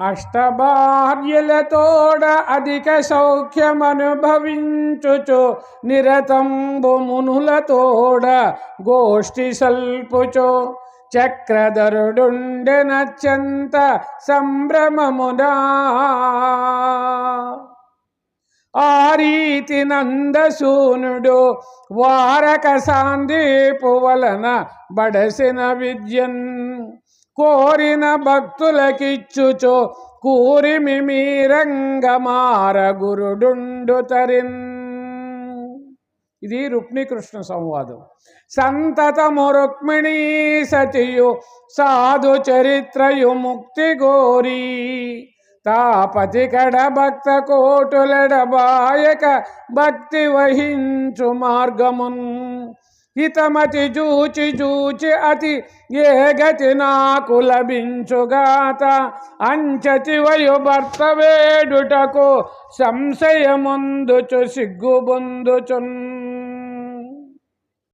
అష్టభార్యలతోడ అధిక సౌఖ్యమనుభవించుచు నిరతంబు మునులతోడ గోష్ఠి సల్పుచు. చక్రధరుడుండెనత్యంత సంభ్రమమునా. ఆ రీతి నందసూనుడు వారక సాందీపు వలన బడసిన విద్యన్. కోరిన భక్తులకిచ్చుచో కూరిమి మీరంగమార గురుడుండు తరిన్. ఇది రుక్మికృష్ణ సంవాదం. సంతతము రుక్మిణీ సతియు సాధు చరిత్రయు ముక్తి గోరీ. తాపతి కడ భక్త కోటులడబాయక భక్తి వహించు మార్గమున్. హితమతి జూచి జూచి అతి ఏ గతి నాకు లభించుగాత. అంచతి వయు భర్త వేడుటకు సంశయముందుచు సిగ్గుబొందుచున్